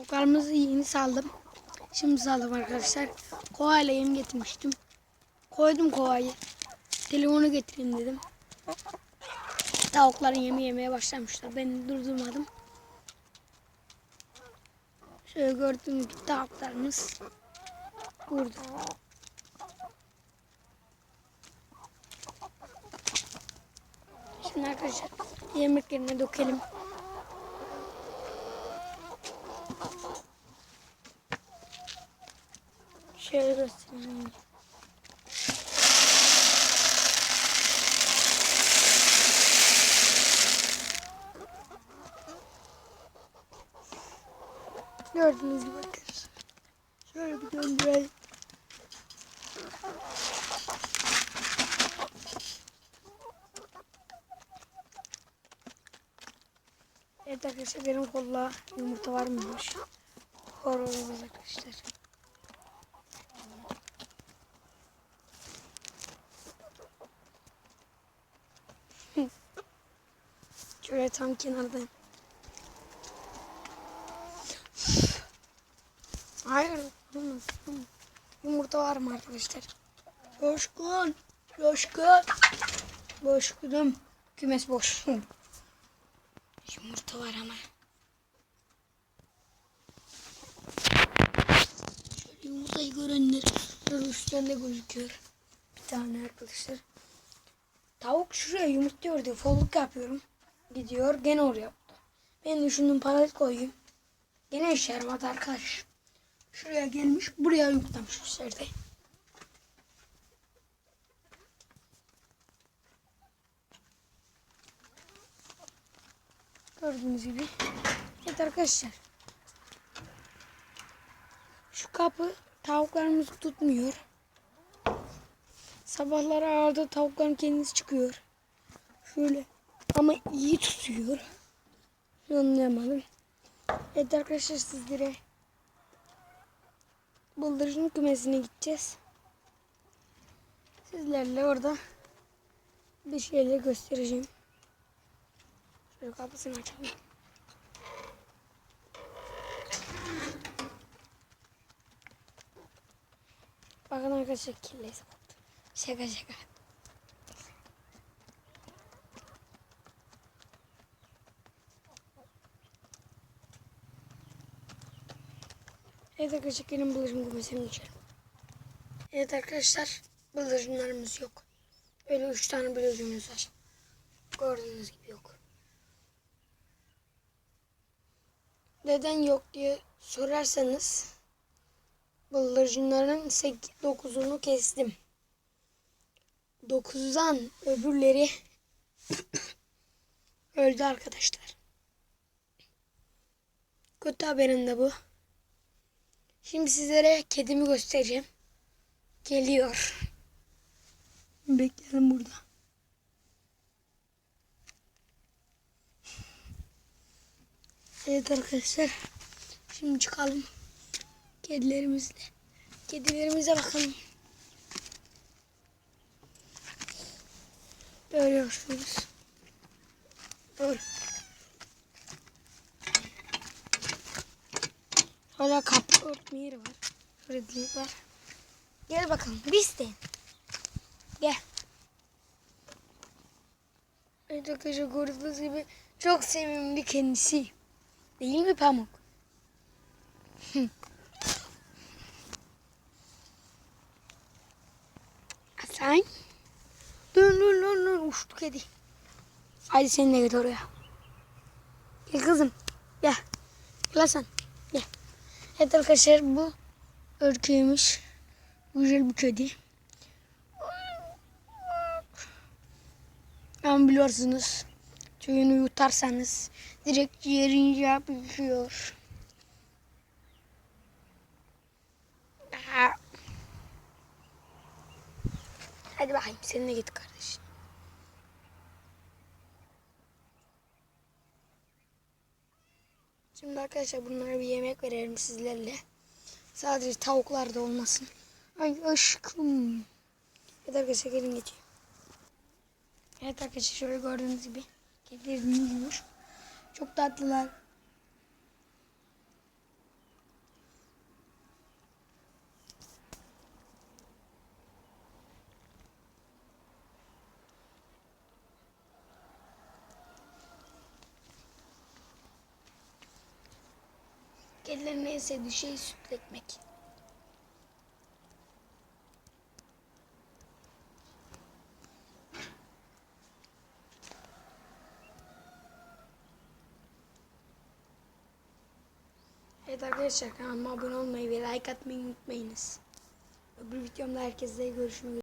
Tavuklarımızı yeni saldım. Şimdi saldım arkadaşlar. Kovayla yeni getirmiştim. Koydum kovayı. Telefonu getireyim dedim. Tavukların yemi yemeye başlamışlar. Ben durdurmadım. Şöyle gördüğünüz gibi tavuklarımız burada. Şimdi arkadaşlar yemeklerine dökelim. Şöyle göstereyim. Gördüğünüz gibi arkadaşlar. Şöyle bir döndürelim. Evet arkadaşlar benim kolla yumurta var mıymış? Horozumuz arkadaşlar. Şöyle tam kenardan. Hayır. Yumurta var mı arkadaşlar? Coşkun. Coşkun. Coşkunum. Kümes boş. Yumurta var ama. Şöyle yumurtayı görenler. Şöyle üstten de gözüküyor. Bir tane arkadaşlar. Tavuk şuraya yumurtluyor diyor. Folluk yapıyorum. Gidiyor. Gene oraya yaptı. Ben şunun palet koyayım. Gene yaramadı arkadaş. Şuraya gelmiş. Buraya yumurtlamış içeride. Gördüğünüz gibi. Evet arkadaşlar. Şu kapı tavuklarımızı tutmuyor. Sabahları ağırda tavukların kendisi çıkıyor. Şöyle. Ama iyi tutuyor. Anlayamadım. Evet arkadaşlar sizlere bıldırcın kümesine gideceğiz. Sizlerle orada bir şeyler göstereceğim. Şöyle kapısını açalım. Bakın arkadaşlar kirliyse. Şaka şaka. Evet arkadaşlar gelin bıldırcın kümesine geçelim. Evet arkadaşlar bıldırcınlarımız yok. Böyle üç tane bıldırcınımız var. Gördüğünüz gibi yok. Neden yok diye sorarsanız bıldırcınların 9'unu kestim. 9'dan öbürleri öldü arkadaşlar. Kötü haberim de bu. Şimdi sizlere kedimi göstereceğim. Geliyor. Bekleyelim burada. Evet arkadaşlar. Şimdi çıkalım. Kedilerimizle. Kedilerimize bakalım. Böyle yapıyoruz. Hala kapı örtme yeri var. Şöyle delik var. Gel bakalım. Biz de. Gel. Evet arkadaşlar gördüğünüz gibi çok sevimli kendisi. Değil mi Pamuk? Hasan. Dur dur dur dur uçtu kedi. Hadi seni de git oraya. Gel kızım. Gel. Gel Hasan. Evet arkadaşlar bu örgüymüş. Güzel bir kedi. Ama biliyorsunuz tüyünü yutarsanız direkt yerince yapışıyor. Aha. Hadi bakayım sen de git kardeşim. Şimdi arkadaşlar bunlara bir yemek verelim sizlerle. Sadece tavuklar da olmasın. Ay aşkım. Evet arkadaşlar gelin geçiyor. Evet arkadaşlar şöyle gördüğünüz gibi kedilerimiz yiyor. Çok tatlılar. Kedilerin en sevdiği şey sütlü ekmek. Evet arkadaşlar kanalıma abone olmayı ve like atmayı unutmayınız. Öbür videomda herkese görüşmek üzere.